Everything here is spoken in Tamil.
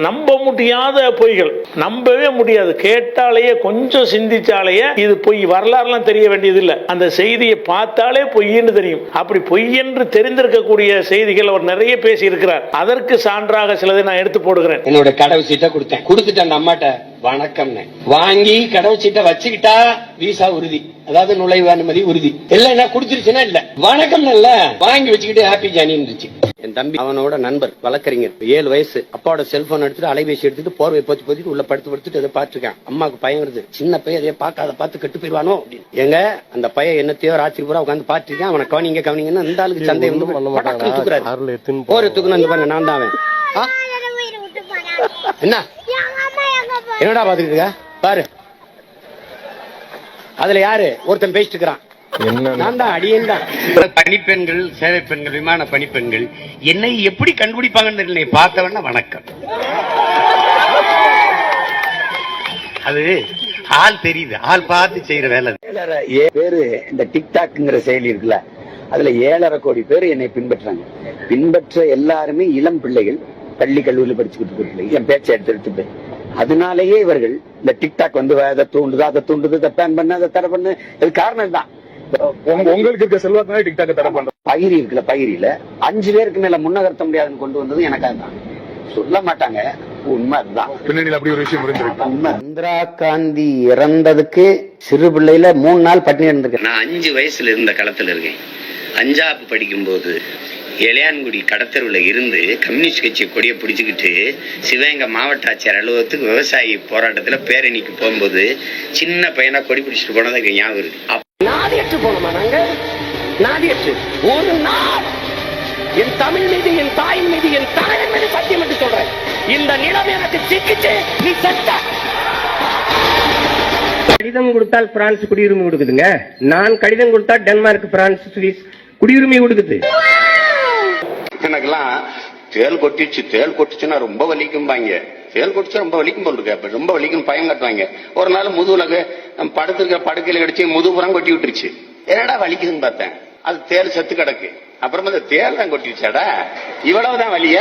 நம்ப முடியாத பொய்கள். நம்பவே முடியாது. கேட்டாலேயே கொஞ்சம் சிந்திச்சாலேயே இது பொய். வரலாறுலாம் தெரிய வேண்டியது இல்லை அந்த செய்தியை பார்த்தாலே பொய்ன்னு தெரியும். அப்படி பொய் என்று தெரிந்திருக்கக்கூடிய செய்திகள் அவர் நிறைய பேசி இருக்கிறார் அதற்கு சான்றாக சிலதை நான் எடுத்து போடுகிறேன். என்னோட கடவு சீட்டை கொடுத்தேன். கொடுத்துட்டேன் அந்த அம்மாட்ட வணக்கம்னு. வாங்கி கடவு சீட்டை வச்சுக்கிட்டா விசா உறுதி. அதாவது நுழைவு அனுமதி உறுதி. இல்ல குடுத்துருச்சுன்னா இல்ல. வணக்கம் இல்ல. வாங்கி வச்சுக்கிட்டு ஹாப்பி ஜானி இருந்துச்சு. என் தம்பி அவனோட நண்பர் வழக்கறிஞர். ஏழு வயசு. அப்பாவோட செல்போன் எடுத்துட்டு அலைபேசி எடுத்துட்டு போர்வை போத்தி போத்திட்டு உள்ள படுத்து படுத்துட்டு அதை பார்த்துருக்கேன். அம்மாவுக்கு பயம் வருது. சின்ன பையன் அதே பார்க்காத பார்த்து கெட்டு அப்படின்னு. எங்க அந்த பையன் என்னத்தையோ ராத்திரி பூரா உட்காந்து பார்த்துருக்கேன். அவனை கவனிங்க கவனிங்கன்னா இந்த ஆளுக்கு சந்தை வந்து போர் தூக்குன்னு வந்து பாருங்க நான் தான்? என்ன? என்னடா பாத்துக்கிட்டு பாரு. அதுல யாரு? ஒருத்தன் பேசிட்டு இருக்கிறான். நான் தான் அடியேன் தான் பணிப்பெண்கள் சேவை பெண்கள் விமான பணிப்பெண்கள் என்னை எப்படி கண்டுபிடிப்பாங்கன்னு தெரியல பார்த்தவன வணக்கம். அது ஆள் தெரியுது ஆள் பார்த்து செய்யற வேலை. பேரு இந்த டிக்டாக்ங்கிற செயலி இருக்குல்ல அதுல ஏழரை கோடி பேர் என்னை பின்பற்றாங்க. பின்பற்ற எல்லாருமே இளம் பிள்ளைகள் பள்ளி கல்லூரியில் படிச்சுக்கிட்டு இருக்க பிள்ளைகள் என் பேச்சை எடுத்து எடுத்துட்டு அதனாலேயே இவர்கள் இந்த டிக்டாக் வந்து அதை தூண்டுது அதை தூண்டுது இதை பேன் பண்ணு அதை தடை பண்ணு. இது காரணம் தான் உங்களுக்கு இருக்க செல்வாக்குனால டிக்டாக் தடை பண்றோம் பகிரி இருக்குல்ல பகிரியில அஞ்சு பேருக்கு மேல முன்னகர்த்த முடியாதுன்னு கொண்டு வந்தது எனக்காக தான் சொல்ல மாட்டாங்க. உண்மை அதுதான். பின்னணியில் அப்படி ஒரு விஷயம் இருந்திருக்கு உண்மை. இந்திரா காந்தி இறந்ததுக்கு சிறு பிள்ளையில மூணு நாள் பட்டினி இருந்திருக்கேன் நான் அஞ்சு வயசுல இருந்த களத்துல இருக்கேன். அஞ்சாப்பு படிக்கும்போது இளையான்குடி கடத்தருவில் இருந்து கம்யூனிஸ்ட் கட்சி கொடியை பிடிச்சுக்கிட்டு சிவகங்கை மாவட்ட ஆட்சியர் அலுவலகத்துக்கு விவசாயி போராட்டத்துல பேரணிக்கு போகும்போது சின்ன பையனா கொடி பிடிச்சிட்டு போனது எனக்கு ஞாபகம் இருக்கு. அப்ப- நாதியற்று போனோமா நாங்க? நாதியற்று. ஒரு நாள் என் தமிழ் மீது என் தாயின் மீது என் தாயின் மீது சத்தியம் என்று சொல்றேன். இந்த நிலம் எனக்கு சிக்கிச்சு நீ செத்த. கடிதம் கொடுத்தால் பிரான்ஸ் குடியுரிமை கொடுக்குதுங்க. நான் கடிதம் கொடுத்தா டென்மார்க் பிரான்ஸ் சுவிஸ் குடியுரிமை கொடுக்குது. எனக்கெல்லாம் தேல் கொட்டிச்சு தேல் கொட்டிச்சுன்னா ரொம்ப வலிக்கும்பாங்க. தேல் கொட்டிச்சு ரொம்ப வலிக்கும் போல் இருக்கு. ரொம்ப வலிக்கும் பயம் காட்டுவாங்க. ஒரு நாள் முதுகுலகு நம்ம படுத்திருக்கிற படுக்கையில கடிச்சு முதுபுறம் கொட்டி விட்டுருச்சு. என்னடா வலிக்குதுன்னு பார்த்தேன். அது தேல் செத்து கிடக்கு. அப்புறமா அந்த தேல் தான் கொட்டிருச்சாடா இவ்வளவுதான் வலியா?